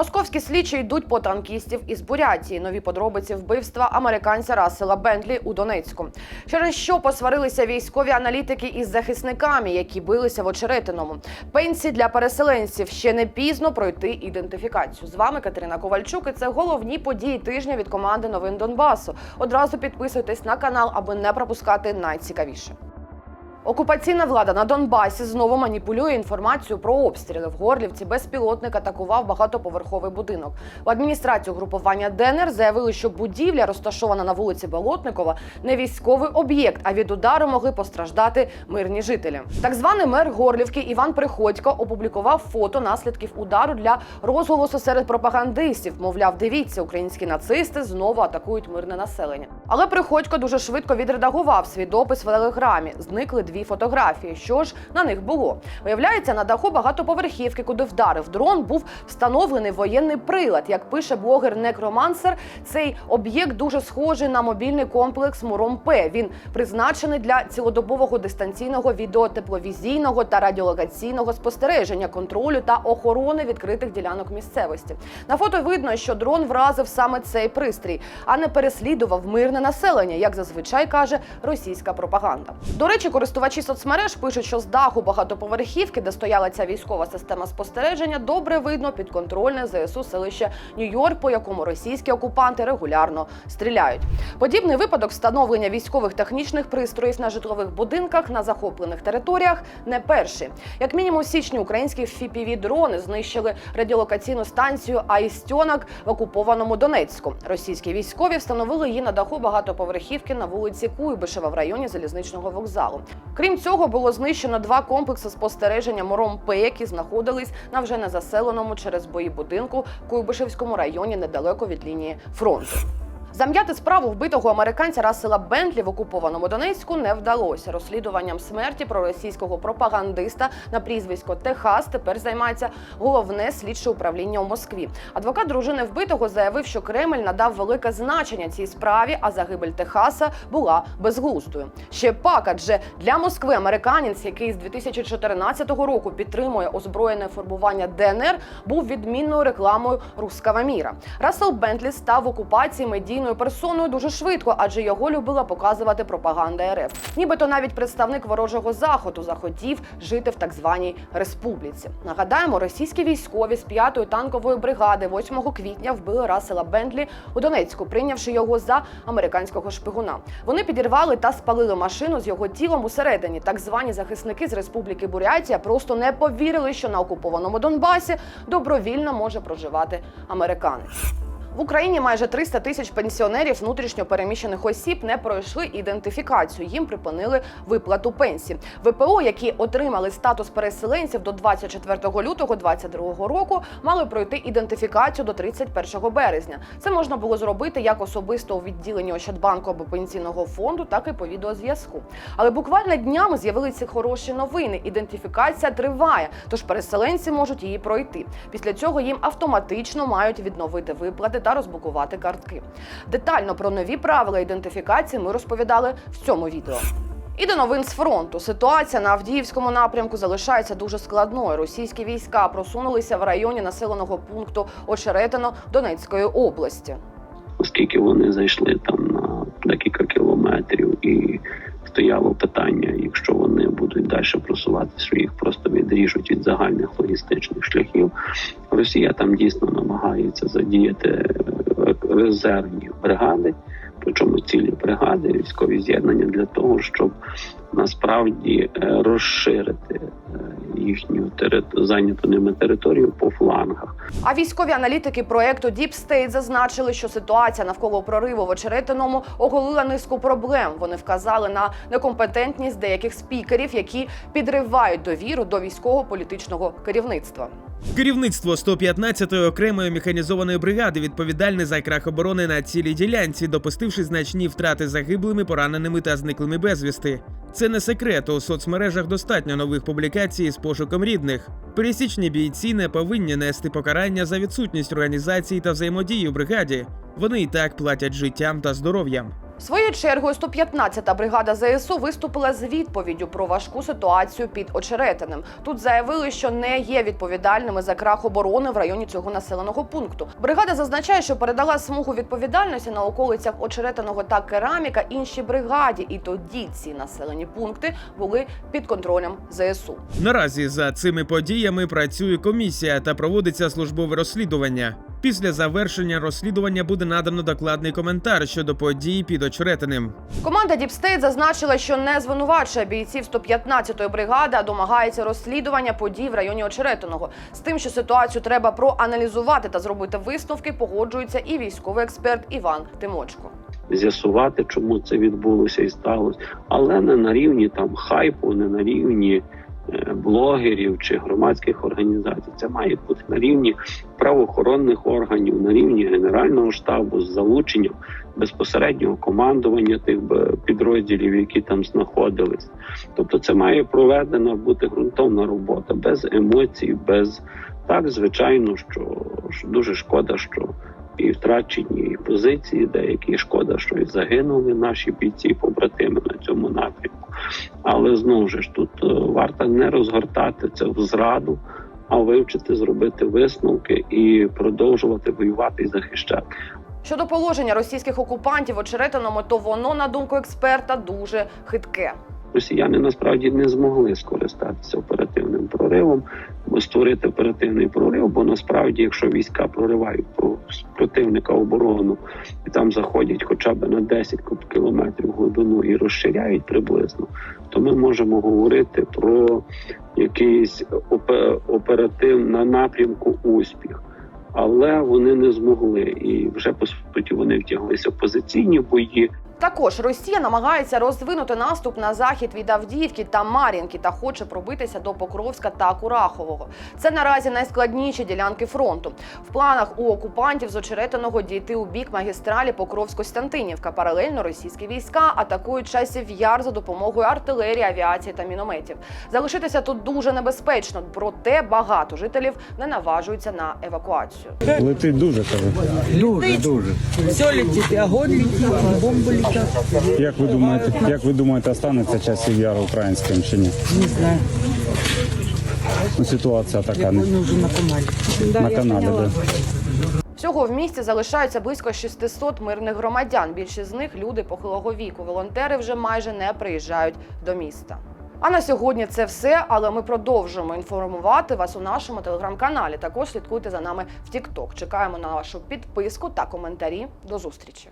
Московські слідчі йдуть по танкістів із Бурятії. Нові подробиці вбивства американця Рассела Бентлі у Донецьку. Через що посварилися військові аналітики із захисниками, які билися в очеретиному. Пенсії для переселенців ще не пізно пройти ідентифікацію. З вами Катерина Ковальчук. І це головні події тижня від команди новин Донбасу. Одразу підписуйтесь на канал, аби не пропускати найцікавіше. Окупаційна влада на Донбасі знову маніпулює інформацію про обстріли. В Горлівці безпілотник атакував багатоповерховий будинок. В адміністрацію групування ДНР заявили, що будівля, розташована на вулиці Болотникова, не військовий об'єкт, а від удару могли постраждати мирні жителі. Так званий мер Горлівки Іван Приходько опублікував фото наслідків удару для розголосу серед пропагандистів. Мовляв, дивіться, українські нацисти знову атакують мирне населення. Але Приходько дуже швидко відредагував свій допис в телеграмі. Зникли дві фотографії. Що ж на них було? Виявляється, на даху багатоповерхівки, куди вдарив дрон, був встановлений воєнний прилад. Як пише блогер Некромансер, цей об'єкт дуже схожий на мобільний комплекс Муром П. Він призначений для цілодобового дистанційного відеотепловізійного та радіолокаційного спостереження, контролю та охорони відкритих ділянок місцевості. На фото видно, що дрон вразив саме цей пристрій, а не переслідував мирне населення, як зазвичай каже російська пропаганда. До речі, користувачі соцмереж пишуть, що з даху багатоповерхівки, де стояла ця військова система спостереження, добре видно підконтрольне ЗСУ селище Нью-Йорк, по якому російські окупанти регулярно стріляють. Подібний випадок встановлення військових технічних пристроїв на житлових будинках на захоплених територіях не перший. Як мінімум, січні українські fpv дрони знищили радіолокаційну станцію Аїстьонок в окупованому Донецьку. Російські військові встановили її на даху багатоповерхівки на вулиці Куйбишева в районі залізничного вокзалу. Крім цього, було знищено два комплекси спостереження мором П, які знаходились на вже незаселеному через бої будинку Куйбишевському районі недалеко від лінії фронту. Зам'яти справу вбитого американця Рассела Бентлі в окупованому Донецьку не вдалося. Розслідуванням смерті проросійського пропагандиста на прізвисько Техас тепер займається головне слідче управління у Москві. Адвокат дружини вбитого заявив, що Кремль надав велике значення цій справі, а загибель Техаса була безглуздою. Ще пак, адже для Москви американець, який з 2014 року підтримує озброєне формування ДНР, був відмінною рекламою рускава міра. Рассел Бентлі став в окупації медійною персоною дуже швидко, адже його любила показувати пропаганда РФ. Нібито навіть представник ворожого заходу захотів жити в так званій республіці. Нагадаємо, російські військові з 5-ї танкової бригади 8 квітня вбили Рассела Бентлі у Донецьку, прийнявши його за американського шпигуна. Вони підірвали та спалили машину з його тілом усередині. Так звані захисники з республіки Бурятія просто не повірили, що на окупованому Донбасі добровільно може проживати американець. В Україні майже 300 тисяч пенсіонерів внутрішньо переміщених осіб не пройшли ідентифікацію. Їм припинили виплату пенсій. ВПО, які отримали статус переселенців до 24 лютого 2022 року, мали пройти ідентифікацію до 31 березня. Це можна було зробити як особисто у відділенні Ощадбанку або пенсійного фонду, так і по відеозв'язку. Але буквально днями з'явилися хороші новини. Ідентифікація триває, тож переселенці можуть її пройти. Після цього їм автоматично мають відновити виплати та розблокувати картки. Детально про нові правила ідентифікації ми розповідали в цьому відео. І до новин з фронту. Ситуація на Авдіївському напрямку залишається дуже складною. Російські війська просунулися в районі населеного пункту Очеретино Донецької області. оскільки вони зайшли там на декілька кілометрів, і стояло питання, якщо вони будуть далі просувати своїх, просто відріжуть від загальних логістичних шляхів. Росія там дійсно намагається задіяти е, резервні бригади, причому цілі бригади, військові з'єднання для того, щоб насправді е, розширити їхню зайняту ними територію по флангах. А військові аналітики проекту State зазначили, що ситуація навколо прориву в Очеретиному оголила низку проблем. Вони вказали на некомпетентність деяких спікерів, які підривають довіру до військово-політичного керівництва. Керівництво 115-ї окремої механізованої бригади відповідальне за крах оборони на цілій ділянці, допустивши значні втрати загиблими, пораненими та зниклими безвісти. Це не секрет. У соцмережах достатньо нових публікацій з пошуком рідних. Пересічні бійці не повинні нести покарання за відсутність організації та взаємодії в бригаді. Вони і так платять життям та здоров'ям. Своєю чергою 115-та бригада ЗСУ виступила з відповіддю про важку ситуацію під очеретиним. Тут заявили, що не є відповідальними за крах оборони в районі цього населеного пункту. Бригада зазначає, що передала смугу відповідальності на околицях очеретиного та кераміка іншій бригаді, і тоді ці населені пункти були під контролем ЗСУ. Наразі за цими подіями працює комісія та проводиться службове розслідування. Після завершення розслідування буде надано докладний коментар щодо подій під очеретиним. Команда Діпстейт зазначила, що не звинувачує бійців 115-ї бригади, а домагається розслідування подій в районі Очеретиного. З тим, що ситуацію треба проаналізувати та зробити висновки, погоджується і військовий експерт Іван Тимочко. з'ясувати, чому це відбулося і сталося, але не на рівні там хайпу, не на рівні блогерів чи громадських організацій. Це має бути на рівні правоохоронних органів, на рівні генерального штабу з залученням безпосереднього командування тих підрозділів, які там знаходились. Тобто, це має проведена бути ґрунтовна робота без емоцій, без так, звичайно, що, що дуже шкода, що і втрачені позиції, деякі шкода, що і загинули наші бійці, побратими на цьому напрямку. Але знову ж тут е, варто не розгортати це в зраду, а вивчити, зробити висновки і продовжувати воювати і захищати. Щодо положення російських окупантів Очеретиному, то воно, на думку експерта, дуже хитке. Росіяни насправді не змогли скористатися оперативним проривом, створити оперативний прорив. Бо насправді, якщо війська проривають по противника оборону і там заходять хоча б на 10 кілометрів глибину і розширяють приблизно, то ми можемо говорити про якийсь опе- оператив на напрямку успіх. Але вони не змогли, і вже по суті вони втяглися в позиційні бої. Також Росія намагається розвинути наступ на захід від Авдіївки та Мар'їнки та хоче пробитися до Покровська та Курахового. Це наразі найскладніші ділянки фронту. В планах у окупантів з очеретиного дійти у бік магістралі Покровськ-Костянтинівка. Паралельно російські війська атакують часів яр за допомогою артилерії, авіації та мінометів. Залишитися тут дуже небезпечно, проте багато жителів не наважуються на евакуацію. Летить дуже кажу. Дуже, дуже. Все летит, и огонь летит, и бомбы летят. Як ви думаєте, як ви думаєте, останеться часів яру українським чи ні? Не знаю, Ну, ситуація така не уже на канале. на каналі, де. Всього в місті залишаються близько 600 мирних громадян. Більшість з них люди похилого віку. Волонтери вже майже не приїжджають до міста. А на сьогодні це все. Але ми продовжуємо інформувати вас у нашому телеграм-каналі. Також слідкуйте за нами в TikTok. Чекаємо на вашу підписку та коментарі. До зустрічі.